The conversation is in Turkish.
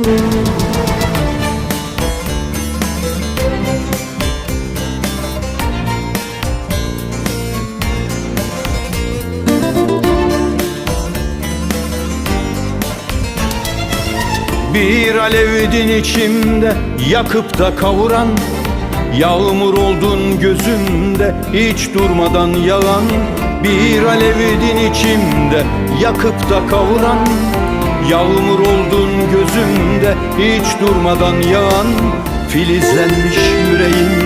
Bir alevdin içimde yakıp da kavuran Yağmur oldun gözümde hiç durmadan yağan Bir alevdin içimde yakıp da kavuran Yağmur oldun hiç durmadan yağan Filizlenmiş yüreğim